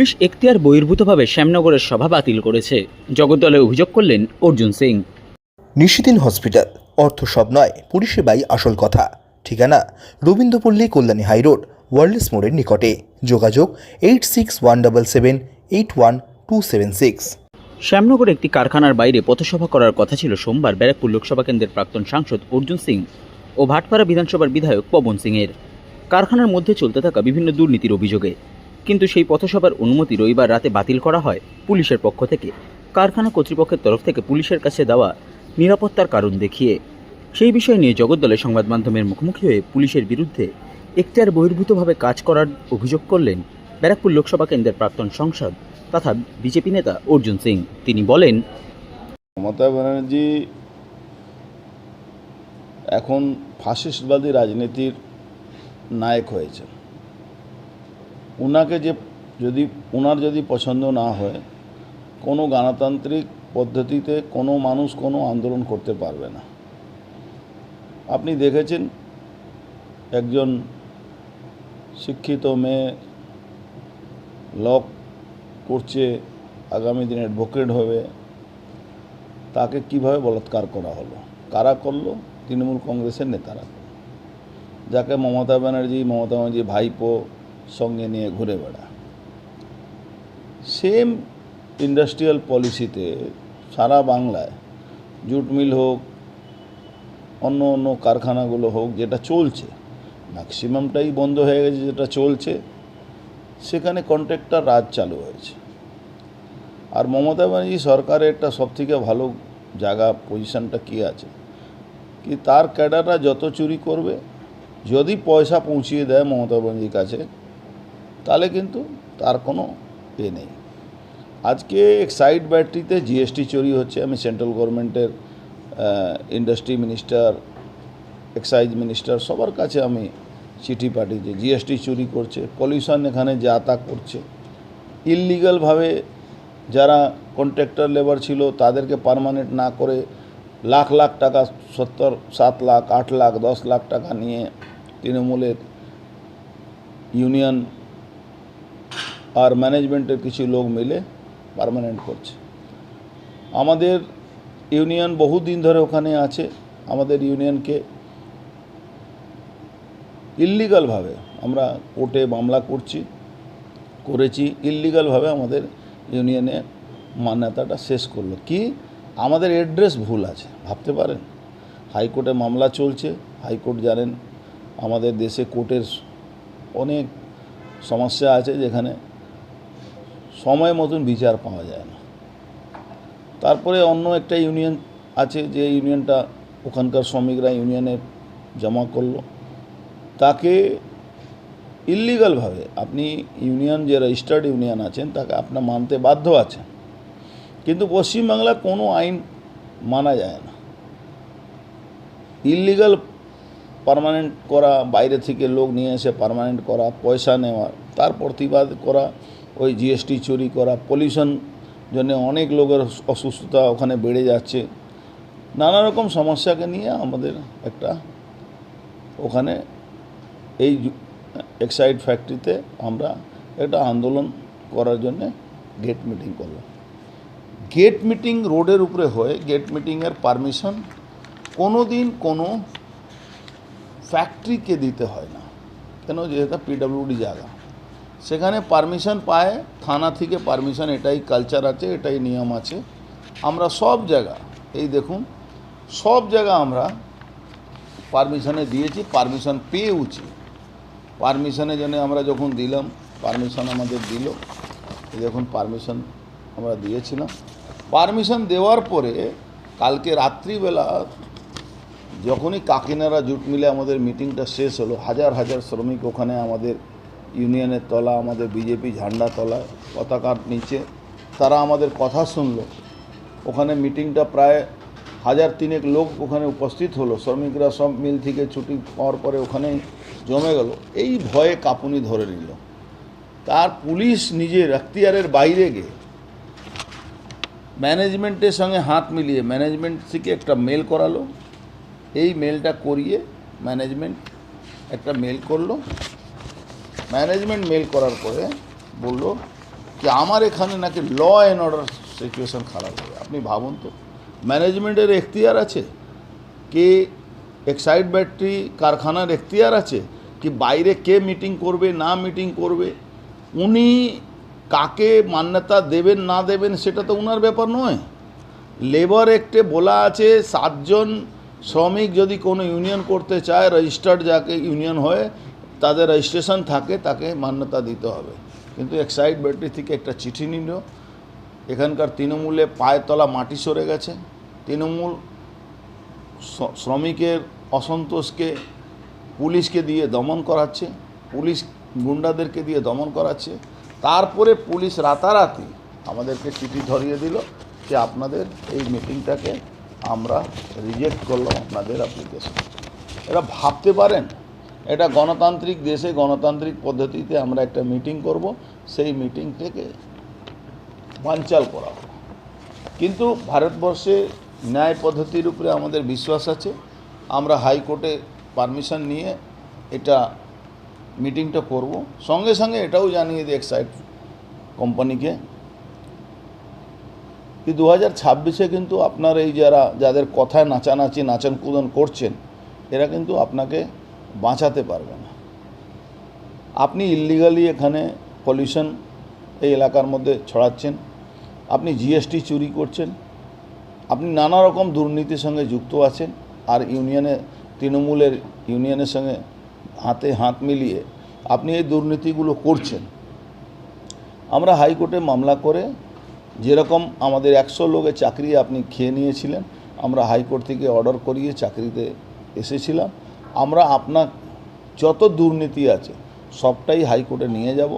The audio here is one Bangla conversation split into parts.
পুলিশ এখতিয়ার বহির্ভূতভাবে শ্যামনগরের সভা বাতিল করেছে। জগদ্দলে অভিযোগ করলেন অর্জুন সিং। নিশিদিন হসপিটাল অর্থ সব নয় পরিষেবাই আসল কথা। ঠিকানা রবীন্দ্রপল্লী কল্যাণী হাইরোড ওয়ার্ল্ডস মোড়ের নিকটে। যোগাযোগ eight six one double seven eight one two seven six. শ্যামনগরে একটি কারখানার বাইরে পথসভা করার কথা ছিল সোমবার ব্যারাকপুর লোকসভা কেন্দ্রের প্রাক্তন সাংসদ অর্জুন সিং ও ভাটপাড়া বিধানসভার বিধায়ক পবন সিংয়ের। কারখানার মধ্যে চলতে থাকা বিভিন্ন দুর্নীতির অভিযোগে কিন্তু সেই পথসভার অনুমতি রবিবার রাতে বাতিল করা হয় পুলিশের পক্ষ থেকে। কারখানা কর্তৃপক্ষের তরফ থেকে পুলিশের কাছে দেওয়া নিরাপত্তার কারণ দেখিয়ে। সেই বিষয় নিয়ে জগদ্দলে সংবাদ মাধ্যমের মুখোমুখি হয়ে পুলিশের বিরুদ্ধে এখতিয়ার বহির্ভূতভাবে কাজ করার অভিযোগ করলেন ব্যারাকপুর লোকসভা কেন্দ্রের প্রাক্তন সংসদ তথা বিজেপি নেতা অর্জুন সিং। তিনি বলেন, মমতা ব্যানার্জি এখন ফাসিস্টবাদী রাজনীতির নায়ক হয়েছে ওনাকে যে যদি ওনার যদি পছন্দ না হয়, কোনো গণতান্ত্রিক পদ্ধতিতে কোনো মানুষ কোনো আন্দোলন করতে পারবে না। আপনি দেখেছেন একজন শিক্ষিত মেয়ে ল করছে আগামী দিনে অ্যাডভোকেট হবে। তাকে কীভাবে বলাৎকার করা হলো? কারা করল? তৃণমূল কংগ্রেসের নেতারা। যাকে মমতা ব্যানার্জি মমতা ব্যানার্জি ভাইপো সঙ্গে নিয়ে ঘুরে বেড়া সেম ইন্ডাস্ট্রিয়াল পলিসিতে সারা বাংলায় জুট মিল হোক, অন্য অন্য কারখানাগুলো হোক, যেটা চলছে ম্যাক্সিমামটাই বন্ধ হয়ে গেছে যেটা চলছে, সেখানে কন্ট্রাক্টর রাজ চালু হয়েছে। আর মমতা ব্যানার্জি সরকারের একটা সবথেকে ভালো জায়গা পজিশনটা কী আছে? কি তার ক্যাডাররা যত চুরি করবে, যদি পয়সা পৌঁছিয়ে দেয় মমতা ব্যানার্জির কাছে তাহলে কিন্তু তার কোনো এ নেই। আজকে এক্সাইড ব্যাটারিতে জিএসটি চুরি হচ্ছে। আমি সেন্ট্রাল গভর্নমেন্টের ইন্ডাস্ট্রি মিনিস্টার এক্সাইজ মিনিস্টার সবার কাছে আমি চিঠি পাঠিয়েছি জিএসটি চুরি করছে পলিউশন এখানে যা তা করছে ইললিগালভাবে যারা কন্ট্রাক্টর লেবার ছিল তাদেরকে পার্মানেন্ট না করে লাখ লাখ টাকা, সত্তর, সাত লাখ, আট লাখ, দশ লাখ টাকা নিয়ে তৃণমূলের ইউনিয়ন আর ম্যানেজমেন্টের কিছু লোক মিলে পার্মানেন্ট করছে। আমাদের ইউনিয়ন বহুদিন ধরে ওখানে আছে। আমাদের ইউনিয়নকে ইল্লিগালভাবে আমরা কোর্টে মামলা করছি, করেছি। ইল্লিগালভাবে আমাদের ইউনিয়নে মান্যতাটা শেষ করল। কি? আমাদের অ্যাড্রেস ভুল আছে, ভাবতে পারেন? হাইকোর্টে মামলা চলছে, হাইকোর্ট জানেন আমাদের দেশে কোর্টের অনেক সমস্যা আছে যেখানে সময় মতন বিচার পাওয়া যায় না। তারপরে অন্য একটা ইউনিয়ন আছে, যে ইউনিয়নটা ওখানকার শ্রমিকরা ইউনিয়নে জমা করল। তাকে ইল্লিগালভাবে আপনি ইউনিয়ন, যে রেজিস্টার্ড ইউনিয়ন আছেন, তাকে আপনার মানতে বাধ্য আছেন। কিন্তু পশ্চিমবাংলা কোনো আইন মানা যায় না। ইল্লিগাল পার্মানেন্ট করা, বাইরে থেকে লোক নিয়ে এসে পার্মানেন্ট করা, পয়সা নেওয়া, তার প্রতিবাদ করা ওই জিএসটি চুরি করা পলিউশন জন্য অনেক লোকের অসুস্থতা ওখানে বেড়ে যাচ্ছে। নানা রকম সমস্যাকে নিয়ে আমাদের একটা ওখানে এই এক্সাইড ফ্যাক্টরিতে আমরা একটা আন্দোলন করার জন্যে গেট মিটিং করলাম। গেট মিটিং রোডের উপরে হয়ে গেট মিটিংয়ের পারমিশন কোনো দিন কোনো ফ্যাক্টরিকে দিতে হয় না। কেন? যেহেতু পিডাব্লিউডি জায়গা। সেখানে পারমিশন পায়, থানা থেকে পারমিশন এটাই কালচার আছে, এটাই নিয়ম আছে। আমরা সব জায়গা, এই দেখুন, সব জায়গা আমরা পারমিশনে দিয়েছি পারমিশন পেয়েওছি। পারমিশনের জন্য আমরা যখন দিলাম পারমিশন আমাদের দিল। দেখুন পারমিশন আমরা দিয়েছিলাম। পারমিশন দেওয়ার পরে কালকে রাত্রিবেলা যখনই কাকিনারা জুট মিলে আমাদের মিটিংটা শেষ হলো, হাজার হাজার শ্রমিক ওখানে আমাদের ইউনিয়নের তলা, আমাদের বিজেপি ঝান্ডা তলায় পতাকার নিচে। তারা আমাদের কথা শুনলো। ওখানে মিটিংটা প্রায় হাজার তিনেক লোক ওখানে উপস্থিত হলো। শ্রমিকরা সব মিল থেকে ছুটি পাওয়ার পরে ওখানেই জমে গেল। এই ভয়ে কাঁপুনি ধরে নিল। তার পুলিশ নিজের এখতিয়ারের বাইরে গিয়ে ম্যানেজমেন্টের সঙ্গে হাত মিলিয়ে ম্যানেজমেন্ট থেকে একটা মেল করালো। এই মেলটা করিয়ে ম্যানেজমেন্ট একটা মেল করল। ম্যানেজমেন্ট মেল করার পরে বলল কি আমার এখানে নাকি ল অ্যান্ড অর্ডার সিচুয়েশন খারাপ হবে। আপনি ভাবুন তো, ম্যানেজমেন্টের এখতিয়ার আছে? কে এক্সাইড ব্যাটারি কারখানার এখতিয়ার আছে? কি বাইরে কে মিটিং করবে, না মিটিং করবে? উনি কাকে মান্যতা দেবেন, না দেবেন, সেটা তো ওনার ব্যাপার নয়। লেবার অ্যাক্টে বলা আছে, সাতজন শ্রমিক যদি কোনো ইউনিয়ন করতে চায়, রেজিস্টার্ড যাকে ইউনিয়ন হয় তাদের রেজিস্ট্রেশন থাকে, তাকে মান্যতা দিতে হবে। কিন্তু এক্সাইড ব্যাটারি থেকে একটা চিঠি নিল। এখানকার তৃণমূলে পায়ের তলা মাটি সরে গেছে। তৃণমূল শ্রমিকের অসন্তোষকে পুলিশকে দিয়ে দমন করাচ্ছে। পুলিশ গুন্ডাদেরকে দিয়ে দমন করাচ্ছে। তারপরে পুলিশ রাতারাতি আমাদেরকে চিঠি ধরিয়ে দিল যে আপনাদের এই মিটিংটাকে আমরা রিজেক্ট করলাম, আপনাদের অ্যাপ্লিকেশন এরা ভাবতে পারেন এটা গণতান্ত্রিক দেশে গণতান্ত্রিক পদ্ধতিতে আমরা একটা মিটিং করব, সেই মিটিং থেকে বানচাল করা কিন্তু ভারতবর্ষে ন্যায় পদ্ধতির উপরে আমাদের বিশ্বাস আছে। আমরা হাইকোর্টে পারমিশন নিয়ে এটা মিটিংটা করব। সঙ্গে সঙ্গে এটাও জানিয়ে দিই এক্সাইড কোম্পানিকে কি দু হাজার ছাব্বিশে কিন্তু আপনার এই যারা, যাদের কথায় নাচানাচি নাচন কুদন করছেন, এরা কিন্তু আপনাকে বাঁচাতে পারবে না। আপনি ইল্লিগালি এখানে পলিউশন এই এলাকার মধ্যে ছড়াচ্ছেন, আপনি জিএসটি চুরি করছেন, আপনি নানা রকম দুর্নীতির সঙ্গে যুক্ত আছেন, আর ইউনিয়নে তৃণমূলের ইউনিয়নের সঙ্গে হাতে হাত মিলিয়ে আপনি এই দুর্নীতিগুলো করছেন। আমরা হাইকোর্টে মামলা করে যেরকম আমাদের একশো লোকের চাকরি আপনি খেয়ে নিয়েছিলেন, আমরা হাইকোর্ট থেকে অর্ডার করিয়ে চাকরিতে এসেছিলাম। আমরা আপনার যত দুর্নীতি আছে, সবটাই হাইকোর্টে নিয়ে যাব।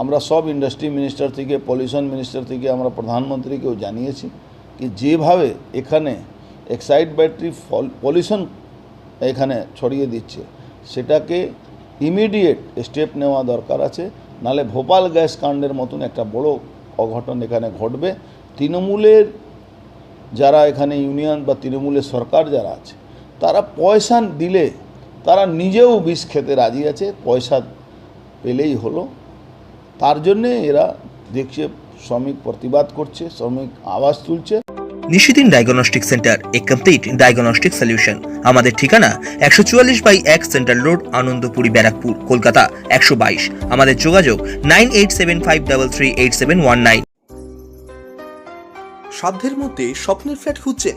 আমরা সব ইন্ডাস্ট্রি মিনিস্টার থেকে পলিউশন মিনিস্টার থেকে আমরা প্রধানমন্ত্রীকেও জানিয়েছি কি যেভাবে এখানে এক্সাইড ব্যাটারি পলিউশন এখানে ছড়িয়ে দিচ্ছে, সেটাকে ইমিডিয়েট স্টেপ নেওয়া দরকার আছে। নালে ভোপাল গ্যাস কাণ্ডের মতন একটা বড় অঘটন এখানে ঘটবে। তৃণমূলের যারা এখানে ইউনিয়ন বা তৃণমূলের সরকার যারা আছে তারা পয়সা দিলে তারা নিজেও বিষ খেতে রাজি আছে পয়সা পেলেই হলো। তার জন্যে এরা দেখছে শ্রমিক প্রতিবাদ করছে শ্রমিক আওয়াজ তুলছে। Nishidin diagnostic centre a complete diagnostic solution. আমাদের ঠিকানা একশো চুয়াল্লিশ বাই এক সেন্ট্রাল রোড আনন্দপুরি ব্যারাকপুর কলকাতা একশো বাইশ। আমাদের যোগাযোগ nine eight seven five double three eight seven one nine. সাধ্যের মধ্যে স্বপ্নের ফ্ল্যাট খুঁজছেন